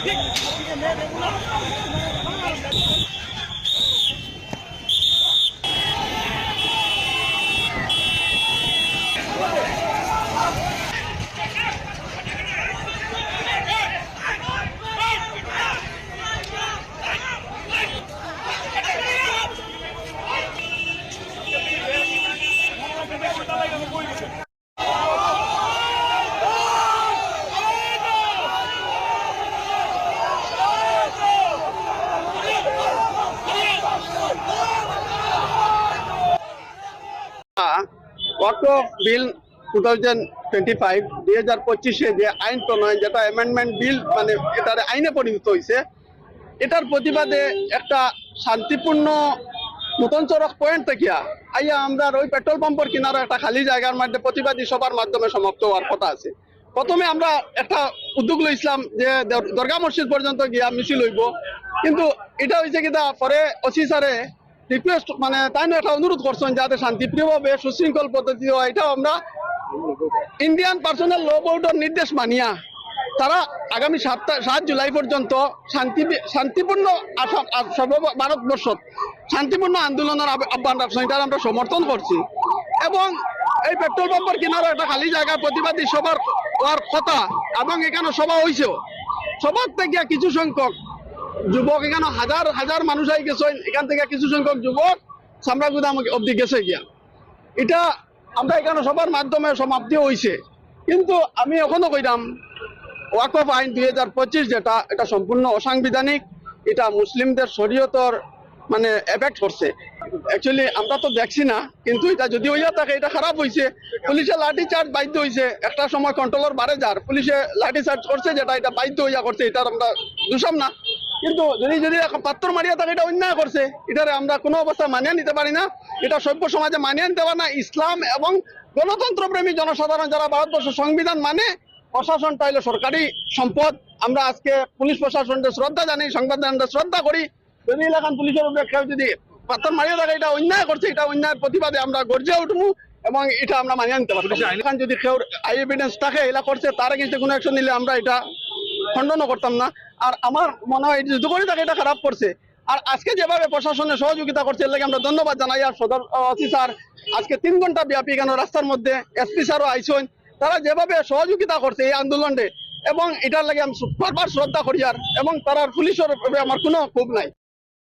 ঠিক Waqf bill two thousand five দুই পঁচিশে যে আইন প্রণয়ন, যেটা অ্যামেন্ডমেন্ট বিল মানে এটার আইনে পরিণত হয়েছে এটার প্রতিবাদে একটা শান্তিপূর্ণ নতুন চরক পয়েন্ট থেকে আইয়া আমরা ওই পেট্রোল পাম্পের কিনারে একটা খালি জায়গার মধ্যে প্রতিবাদী সবার মাধ্যমে সমাপ্ত হওয়ার কথা আছে। প্রথমে আমরা একটা উদ্যোগ লইছিলাম যে দর- দরগা মসজিদ পর্যন্ত গিয়া মিছিল হইব, কিন্তু এটা হয়েছে কিনা, পরে ওসি স্যারে রিকোয়েস্ট মানে তাই না, একটা অনুরোধ করছেন যাতে শান্তিপ্রিয়ভাবে সুশৃঙ্খল পদ্ধতি হয়, এটাও আমরা ইন্ডিয়ান পার্সোনাল ল বোর্ডের নির্দেশ মানিয়া, তারা আগামী সাত সাত জুলাই পর্যন্ত শান্তি, শান্তিপূর্ণ সর্ব ভারতবর্ষ, শান্তিপূর্ণ আন্দোলনের আহ্বান রাখছেন, এটার আমরা সমর্থন করছি। এবং এই পেট্রোল পাম্পের কিনারে একটা খালি জায়গা, প্রতিবাদী সবার হওয়ার কথা, এবং এখানে সভা হয়েছেও সবার থেকে কিছু সংখ্যক যুবক এখানে হাজার হাজার মানুষ আই গেছে। এখান থেকে কিছু সংখ্যক যুবক সামরাগুদাম অব্দি গেছে গিয়া। এটা আমরা এখানে সবার মাধ্যমে সমাপ্তি হয়েছে কিন্তু আমি এখনও কইলাম ওয়াকফ আইন দুই হাজার পঁচিশ যেটা, এটা সম্পূর্ণ অসাংবিধানিক, এটা মুসলিমদের শরীয়তর মানে এফেক্ট করছে। অ্যাকচুয়ালি আমরা তো দেখছি না, কিন্তু এটা যদি হইয়া থাকে, এটা খারাপ হয়েছে পুলিশে লাঠি চার্জ বাধ্য হয়েছে একটা সময় কন্ট্রোলর বাড়ে যার, পুলিশে লাঠি চার্জ করছে, যেটা এটা বাধ্য হইয়া করছে, এটা আমরা দূষম না। কিন্তু যদি যদি এখন পাত্র মারিয়া থাকে এটা অন্যায় করছে এটারে আমরা কোনো অবস্থা মানিয়ে নিতে পারি না। এটা সভ্য সমাজে মানিয়ে নিতে পারে না। ইসলাম এবং গণতন্ত্র প্রেমী জনসাধারণ যারা ভারতবর্ষ সংবিধান মানে প্রশাসনটা হইল সরকারি সম্পদ। আমরা আজকে পুলিশ প্রশাসনকে শ্রদ্ধা জানি সংবাদদানকে শ্রদ্ধা করি। যদি এলাকান পুলিশের উপরে কেউ যদি পাথর মারিয়ে থাকে এটা অন্যায় করছে এটা অন্যায়ের প্রতিবাদে আমরা গর্জে উঠবো এবং এটা আমরা মানিয়ে নিতে পারব। এখন যদি কেউ আই এভিডেন্স থাকে এলা করছে তার এগেন্স্টে কোনো অ্যাকশন নিলে আমরা এটা খণ্ডনও করতাম না। আর আমার মনে হয় যুদ্ধ করে তাকে এটা খারাপ করছে। আর আজকে যেভাবে প্রশাসনের সহযোগিতা করছে, এর আমরা ধন্যবাদ জানাই। আর সদর অসি স্যার আজকে তিন ঘণ্টা ব্যাপী কেন রাস্তার মধ্যে এসপি স্যারও আইসেন। তারা যেভাবে সহযোগিতা করছে এই আন্দোলনে এবং এটার লাগে আমি বারবার শ্রদ্ধা করি। আর এবং তারা পুলিশের আমার কোনো ক্ষোভ নাই।